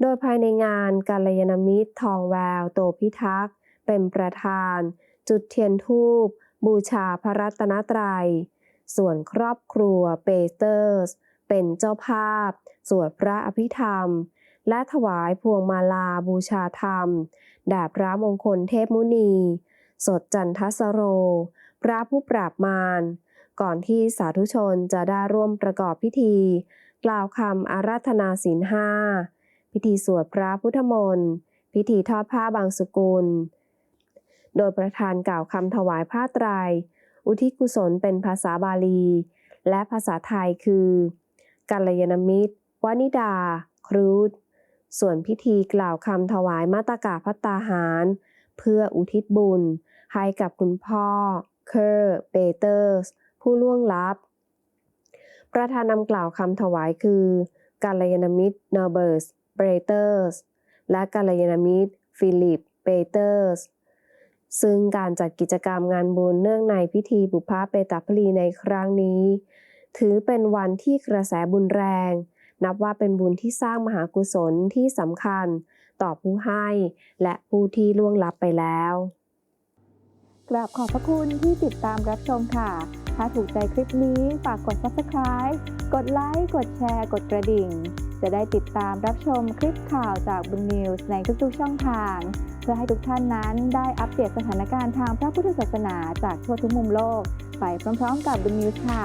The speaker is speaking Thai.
โดยภายในงานกาลยานมิตร ทองแวว โตพิทักษ์ เป็นประธาน จุดเทียนทูปบูชาพระรัตนตรัย ส่วนครอบครัวเปเตอร์ส เป็นเจ้าภาพ สวดพระอภิธรรม และถวายพวงมาลาบูชาธรรมแด่พระมงคลเทพมุนี สดจันทสโร พระผู้ปราบมารก่อนที่สาธุชนจะได้ร่วมประกอบพิธี กล่าวคำอาราธนาศีลห้า พิธีสวดพระพุทธมนต์พิธีทอดผ้าบางสกุล โดยประธานกล่าวคำถวายผ้าไตรอุทิศกุศลเป็นภาษาบาลี และภาษาไทยคือกัลยาณมิตร วนิดา ครูดส่วนพิธีกล่าวคำถวายมาตากาพัตตาหาร เพื่ออุทิศบุญ ให้กับคุณพ่อ เคอร์เปเตอร์ส ผู้ล่วงลับ ประธานนำกล่าวคำถวายคือกัลยาณมิตรนอร์เบิร์ส เปเตอร์สและกัลยาณมิตรฟิลิปเปเตอร์สซึ่งการจัดกิจกรรมงานบุญเนื่องในพิธีบุพภเปตาพลีในครั้งนี้ ถือเป็นวันที่กระแสบุญแรง นับว่าเป็นบุญที่สร้างมหากุศลที่สำคัญ ต่อผู้ให้ และผู้ที่ล่วงลับไปแล้วกราบขอบพระคุณที่ติดตามรับชมค่ะ ถ้าถูกใจคลิปนี้ฝากกด subscribe กดไลค์ กดแชร์ กดกระดิ่ง จะได้ติดตามรับชมคลิปข่าวจากบุญนิวส์ในทุกๆช่องทาง เพื่อให้ทุกท่านนั้นได้อัปเดตสถานการณ์ทางพระพุทธศาสนาจากทั่วทุกมุมโลก ไปพร้อมๆกับบุญนิวส์ค่ะ